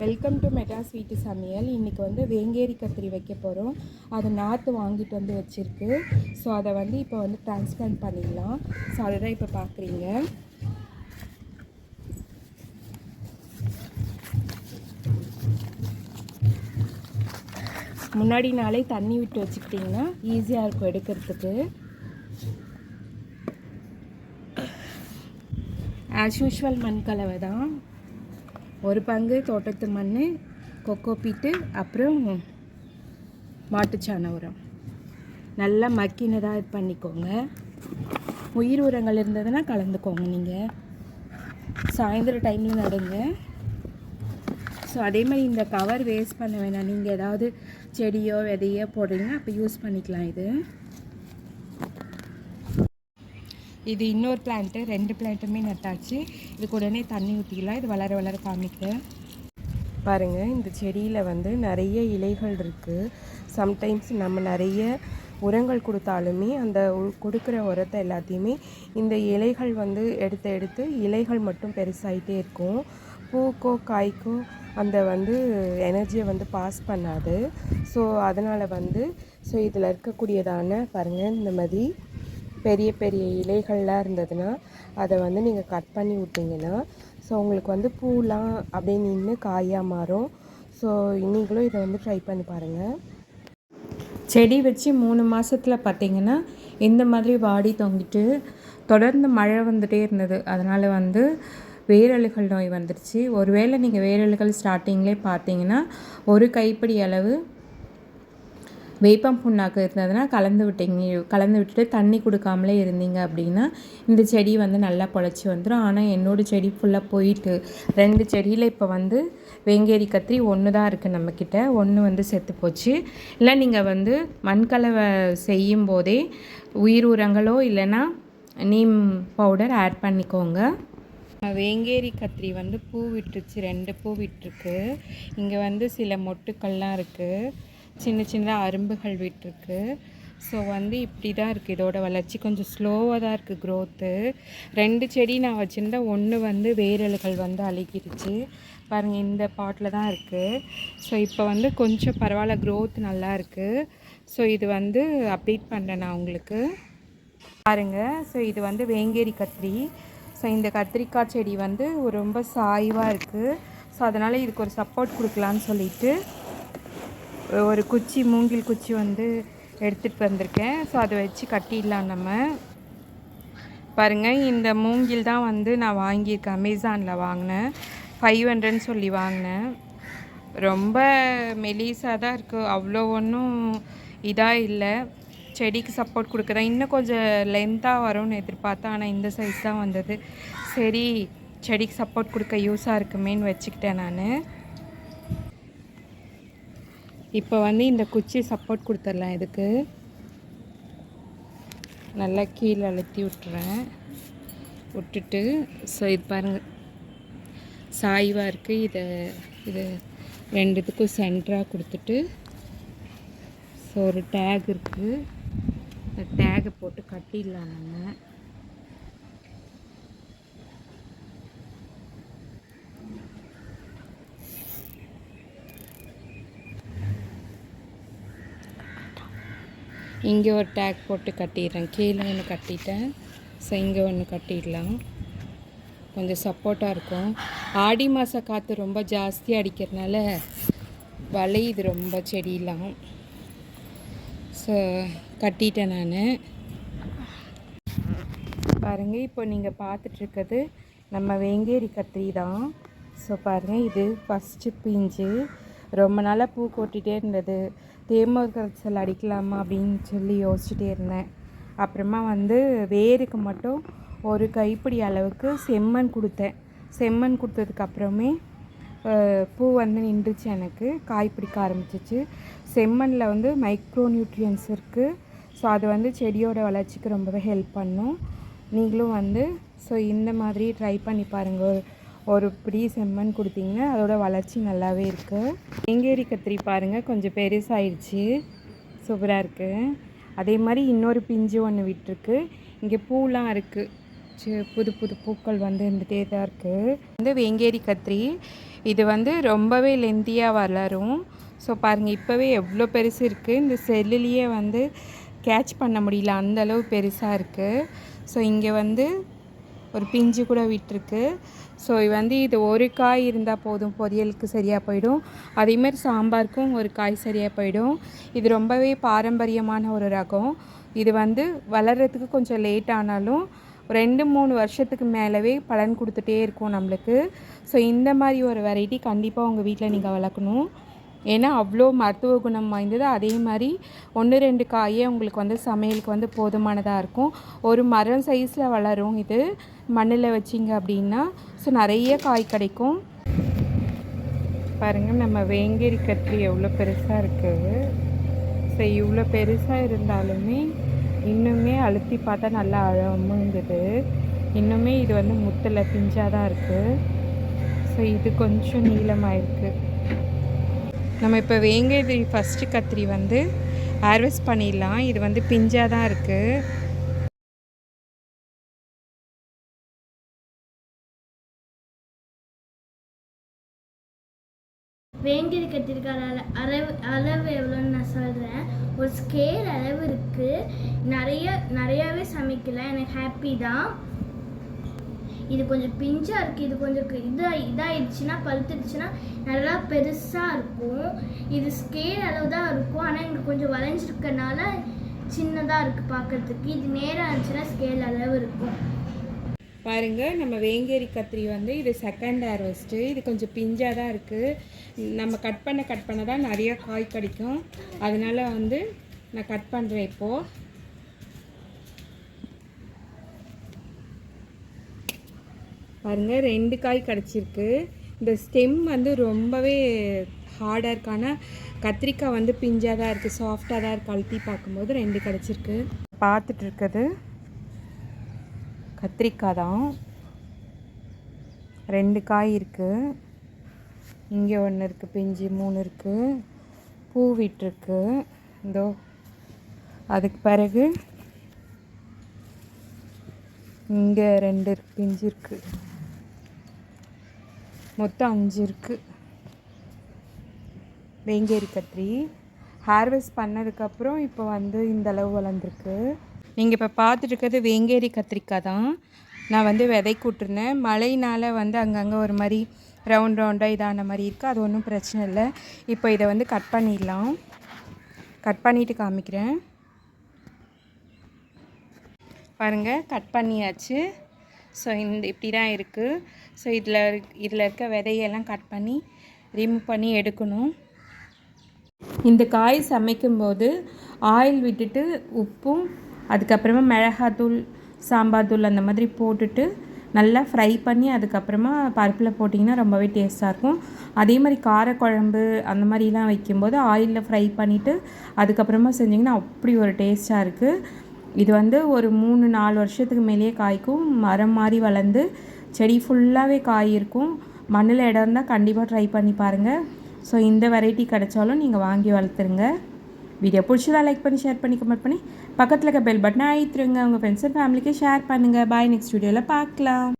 Welcome to meta sweet சமையல். இன்றைக்கி வந்து வேங்கேரி கத்திரி வைக்க போகிறோம் அது நாற்று வாங்கிட்டு வந்து வச்சுருக்கு. ஸோ அதை வந்து இப்போ வந்து டிரான்ஸ்பிளான்ட் பண்ணிடலாம். ஸோ அதுதான் இப்போ பார்க்குறீங்க. முன்னாடி நாளே தண்ணி விட்டு வச்சுக்கிட்டிங்கன்னா ஈஸியாக இருக்கும் எடுக்கிறதுக்கு. ஆஸ் யூஷுவல் மண் கலவை தான். ஒரு பங்கு தோட்டத்து மண் கொக்கோ பீட்டு அப்புறம் மாட்டுச்சாண உரம் நல்லா மக்கினதாக இது பண்ணிக்கோங்க. உயிர் உரங்கள் இருந்ததுன்னா கலந்துக்கோங்க நீங்கள் சாயந்தர டைமில் நடுங்க. ஸோ அதே மாதிரி இந்த கவர் வேஸ்ட் பண்ண வேணாம். நீங்கள் ஏதாவது செடியோ விதையோ போடுறீங்கன்னா அப்போ யூஸ் பண்ணிக்கலாம் இது. இது இன்னொரு பிளான்ட்டு ரெண்டு பிளான்ட்டுமே நட்டாச்சு. இதுக்கு உடனே தண்ணி ஊற்றிக்கலாம் இது வளர வளர காமிக்கிறேன் பாருங்கள் இந்த செடியில் வந்து நிறைய இலைகள் இருக்குது சம்டைம்ஸ் நம்ம நிறைய உரங்கள் கொடுத்தாலுமே அந்த உ- கொடுக்குற உரத்தை எல்லாத்தையுமே இந்த இலைகள் வந்து எடுத்து எடுத்து இலைகள் மட்டும் பெருசாகிட்டே இருக்கும். பூக்கோ காய்க்கோ அந்த வந்து எனர்ஜியை வந்து பாஸ் பண்ணாது. ஸோ அதனால் வந்து ஸோ இதில் இருக்கக்கூடியதான பாருங்கள் இந்த மாதிரி பெரிய பெரிய இலைகள்லாம் இருந்ததுன்னா அதை வந்து நீங்கள் கட் பண்ணி விட்டிங்கன்னா ஸோ உங்களுக்கு வந்து பூலாம் அப்படியே நின்று காயாக மாறும். ஸோ நீங்களும் இதை வந்து ட்ரை பண்ணி பாருங்கள் செடி வச்சு மூணு மாதத்தில் பார்த்திங்கன்னா இந்த மாதிரி வாடி தொங்கிட்டு தொடர்ந்து மழை வந்துகிட்டே இருந்தது. அதனால் வந்து வேரழுகள் நோய் வந்துருச்சு. ஒருவேளை நீங்கள் வேரழுகள் ஸ்டார்டிங்லேயே பார்த்தீங்கன்னா ஒரு கைப்பிடி அளவு வேப்பம் புண்ணாக்கு இருந்ததுன்னா கலந்து விட்டீங்க கலந்து விட்டுட்டு தண்ணி கொடுக்காமலே இருந்தீங்க அப்படின்னா இந்த செடி வந்து நல்லா பொழைச்சி வந்துடும் ஆனால் என்னோட செடி ஃபுல்லாக போயிட்டு ரெண்டு செடியில் இப்போ வந்து வேங்கேரி கத்திரி ஒன்று தான் இருக்குது நம்மக்கிட்ட ஒன்று வந்து செத்து போச்சு. இல்லை நீங்கள் வந்து மண்கலவை செய்யும் போதே உயிர் உரங்களோ இல்லைன்னா நீம் பவுடர் ஆட் பண்ணிக்கோங்க. வேங்கேரி கத்திரி வந்து பூ விட்டுருச்சு. ரெண்டு பூ விட்டுருக்கு. இங்கே வந்து சில மொட்டுக்கள்லாம் இருக்குது சின்ன சின்ன அரும்புகள் விட்டுருக்கு. ஸோ வந்து இப்படி தான் இருக்குது இதோட வளர்ச்சி. கொஞ்சம் ஸ்லோவாக தான் இருக்குது க்ரோத்து ரெண்டு செடி நான் வச்சுருந்தேன் ஒன்று வந்து வேரல்கள் வந்து அழுகிருச்சு. பாருங்கள் இந்த பாட்டில் தான் இருக்குது ஸோ இப்போ வந்து கொஞ்சம் பரவாயில்ல க்ரோத் நல்லா இருக்குது ஸோ இது வந்து அப்டேட் பண்ணுறேன் நான் உங்களுக்கு. பாருங்கள் ஸோ இது வந்து வேங்கேரி கத்திரி. ஸோ இந்த கத்திரிக்காய் செடி வந்து ரொம்ப சாய்வாக இருக்குது ஸோ அதனால் இதுக்கு ஒரு சப்போர்ட் கொடுக்கலான்னு சொல்லிட்டு ஒரு குச்சி மூங்கில் குச்சி வந்து எடுத்துகிட்டு வந்திருக்கேன். ஸோ அதை வச்சு கட்டிடலாம் நம்ம. பாருங்கள் இந்த மூங்கில் தான் வந்து நான் வாங்கியிருக்கேன். அமேசானில் வாங்கினேன். ஃபைவ் ஹண்ட்ரட்னு சொல்லி வாங்கினேன். ரொம்ப மெலிசாக தான் இருக்குது அவ்வளோ ஒன்றும் இதாக இல்லை. செடிக்கு சப்போர்ட் கொடுக்குறேன். இன்னும் கொஞ்சம் லென்த்தாக வரும்னு எதிர்பார்த்தேன். ஆனால் இந்த சைஸ் தான் வந்தது. சரி செடிக்கு சப்போர்ட் கொடுக்க யூஸாக இருக்குமேன்னு வச்சுக்கிட்டேன் நான். இப்போ வந்து இந்த குச்சி சப்போர்ட் கொடுத்துடலாம் இதுக்கு. நல்லா கீழே அழுத்தி விட்டுறேன். விட்டுட்டு ஸோ இது பாருங்கள் சாய்வாக இருக்குது இதை இது ரெண்டுத்துக்கும் சென்டராக கொடுத்துட்டு ஸோ ஒரு டேக் இருக்குது அந்த டேகை போட்டு கட்டிடலாம் நம்ம. இங்கே ஒரு டேக் போட்டு கட்டிடுறேன். கீழே ஒன்று கட்டிட்டேன். ஸோ இங்கே ஒன்று கட்டிடலாம். கொஞ்சம் சப்போர்ட்டாக இருக்கும். ஆடி மாத காற்று ரொம்ப ஜாஸ்தி அடிக்கிறதுனால வளையுது ரொம்ப செடியெலாம் ஸோ கட்டிட்டேன் நான். பாருங்கள் இப்போ நீங்கள் பார்த்துட்ருக்கிறது நம்ம வேங்கேரி கத்திரி தான். ஸோ பாருங்கள் இது ஃபஸ்ட்டு பிஞ்சு. ரொம்ப நாளாக பூ கொட்டிகிட்டே இருந்தது. தேமர் கரைச்சல் அடிக்கலாமா அப்படின்னு சொல்லி யோசிச்சுட்டே இருந்தேன். அப்புறமா வந்து வேருக்கு மட்டும் ஒரு கைப்பிடி அளவுக்கு செம்மண் கொடுத்தேன். செம்மண் கொடுத்ததுக்கப்புறமே பூ வந்து நின்றுச்சு எனக்கு. காய் பிடிக்க ஆரம்பிச்சிச்சு. செம்மண்ணில் வந்து மைக்ரோ நியூட்ரியன்ஸ் இருக்குது ஸோ அது வந்து செடியோட வளர்ச்சிக்கு ரொம்பவே ஹெல்ப் பண்ணும். நீங்களும் வந்து ஸோ இந்த மாதிரி ட்ரை பண்ணி பாருங்கள் ஒரு பிடி செம்மண் கொடுத்தீங்கன்னா அதோட வளர்ச்சி நல்லாவே இருக்குது வெங்கேரி கத்திரி பாருங்கள் கொஞ்சம் பெருசாயிடுச்சு. சூப்பராக இருக்குது அதே மாதிரி இன்னொரு பிஞ்சு ஒன்று விட்டுருக்கு. இங்கே பூலாம் இருக்குது புது புது பூக்கள் வந்து இருந்துகிட்டே தான் இருக்குது வந்து வேங்கேரி கத்திரி இது வந்து ரொம்பவே லெந்தியாக வளரும். ஸோ பாருங்கள் இப்போவே எவ்வளோ பெருசு இருக்குது இந்த செல்லுலேயே வந்து கேட்ச் பண்ண முடியல. அந்த அளவு பெருசாக இருக்குது ஸோ இங்கே வந்து ஒரு பிஞ்சு கூட விட்டுருக்கு. ஸோ வந்து இது ஒரு காய் இருந்தால் போதும். பொரியலுக்கு சரியாக போயிடும். அதேமாரி சாம்பாருக்கும் ஒரு காய் சரியாக போயிடும். இது ரொம்பவே பாரம்பரியமான ஒரு ரகம். இது வந்து வளர்கிறதுக்கு கொஞ்சம் லேட் ஆனாலும் ரெண்டு மூணு வருஷத்துக்கு மேலவே பலன் கொடுத்துட்டே இருக்கும் நம்மளுக்கு. ஸோ இந்த மாதிரி ஒரு வெரைட்டி கண்டிப்பாக உங்கள் வீட்டில் நீங்கள் வளர்க்கணும். ஏன்னா அவ்வளோ மருத்துவ குணம் வாய்ந்தது. அதே மாதிரி ஒன்று ரெண்டு காயே உங்களுக்கு வந்து சமையலுக்கு வந்து போதுமானதாக இருக்கும். ஒரு மரம் சைஸில் வளரும் இது. மண்ணில் வச்சிங்க அப்படின்னா ஸோ நிறைய காய் கிடைக்கும். பாருங்கள் நம்ம வேங்கேரி கத்திரி எவ்வளோ பெருசாக இருக்குது ஸோ இவ்வளோ பெருசாக இருந்தாலுமே இன்னுமே அழுத்தி பார்த்தா நல்லா அழமுங்குது. இன்னுமே இது வந்து முத்தில் பிஞ்சாக தான் இருக்குது ஸோ இது கொஞ்சம் நீளமாக இருக்குது நம்ம இப்போ வேங்கேரி ஃபஸ்ட்டு கத்திரி வந்து ஹார்வெஸ்ட் பண்ணிடலாம். இது வந்து பிஞ்சாக தான் இருக்குது வேங்கரி கத்திரிக்காய் அளவு அளவு எவ்வளோன்னு நான் சொல்கிறேன் ஒரு ஸ்கேல் அளவு இருக்குது நிறைய நிறையாவே சமைக்கல எனக்கு ஹாப்பி தான். இது கொஞ்சம் பிஞ்சாக இருக்குது இது கொஞ்சம் இதாக இதாகிடுச்சுன்னா பழுத்துடுச்சுன்னா நல்லா பெருசாக இருக்கும். இது ஸ்கேல் அளவு தான் இருக்கும். ஆனால் இங்கே கொஞ்சம் வளைஞ்சிருக்கனால சின்னதாக இருக்குது பார்க்கறதுக்கு இது நேராக இருந்துச்சுன்னா ஸ்கேல் அளவு இருக்கும். பாருங்க நம்ம வேங்கேரி கத்திரி வந்து இது செகண்ட் ஹார்வெஸ்ட்டு இது கொஞ்சம் பிஞ்சாக தான் இருக்குது நம்ம கட் பண்ண கட் பண்ண தான் நிறையா காய் கிடைக்கும். அதனால் வந்து நான் கட் பண்ணுறேன் இப்போது பாருங்க ரெண்டு காய் கிடச்சிருக்கு. இந்த ஸ்டெம் வந்து ரொம்பவே ஹார்டாக இருக்கான கத்திரிக்காய் வந்து பிஞ்சாக தான் இருக்குது சாஃப்டாக தான் இருக்குது அழுத்தி பார்க்கும்போது ரெண்டு கிடச்சிருக்கு. பார்த்துட்டு இருக்குது கத்திரிக்காய் தான். ரெண்டு காய் இருக்குது இங்கே ஒன்று இருக்குது பிஞ்சு மூணு இருக்குது பூ விட்டுருக்கு. இதோ அதுக்கு பிறகு இங்கே ரெண்டு இருக்கு பிஞ்சு இருக்குது மொத்தம் அஞ்சு இருக்குது வேங்கேரி கத்திரி. ஹார்வெஸ்ட் பண்ணதுக்கப்புறம் இப்போ வந்து இந்த அளவு வளர்ந்துருக்கு. நீங்கள் இப்போ பார்த்துட்டு இருக்கிறது வேங்கேரி கத்திரிக்காய் தான். நான் வந்து விதை கூட்டிருந்தேன் மழையினால் வந்து அங்கங்கே ஒரு மாதிரி ரவுண்ட் ரவுண்டாக இதான மாதிரி இருக்குது அது ஒன்றும் பிரச்சனை இல்லை. இப்போ இதை வந்து கட் பண்ணிடலாம். கட் பண்ணிவிட்டு காமிக்கிறேன். பாருங்கள் கட் பண்ணியாச்சு. ஸோ இந்த இப்படி தான் இருக்குது ஸோ இதில் இதில் இருக்க விதையெல்லாம் கட் பண்ணி ரிமூவ் பண்ணி எடுக்கணும். இந்த காய் சமைக்கும்போது ஆயில் விட்டுட்டு உப்பும் அதுக்கப்புறமா மிளகாத்தூள் சாம்பார் தூள் அந்த மாதிரி போட்டுட்டு நல்லா ஃப்ரை பண்ணி அதுக்கப்புறமா பருப்பில் போட்டிங்கன்னா ரொம்பவே டேஸ்ட்டாக இருக்கும். அதே மாதிரி காரக்குழம்பு அந்த மாதிரிலாம் வைக்கும்போது ஆயிலில் ஃப்ரை பண்ணிவிட்டு அதுக்கப்புறமா செஞ்சிங்கன்னா அப்படி ஒரு டேஸ்ட்டாக இருக்குது இது வந்து ஒரு மூணு நாலு வருஷத்துக்கு மேலேயே காய்க்கும். மரம் மாதிரி வளர்ந்து செடி ஃபுல்லாகவே காய் இருக்கும் மண்ணில் இடம் இருந்தால் கண்டிப்பாக ட்ரை பண்ணி பாருங்கள் ஸோ இந்த வெரைட்டி கிடைச்சாலும் நீங்கள் வாங்கி வளர்த்துருங்க. வீடியோ பிடிச்சதா லைக் பண்ணி ஷேர் பண்ணி கமெண்ட் பண்ணி. பக்கத்தில் இருக்க பெல் பட்டனை அழுத்துருங்க. உங்கள் ஃப்ரெண்ட்ஸ் அண்ட் ஃபேமிலிக்கு ஷேர் பண்ணுங்கள் பாய் நெக்ஸ்ட் வீடியோவில் பார்க்கலாம்.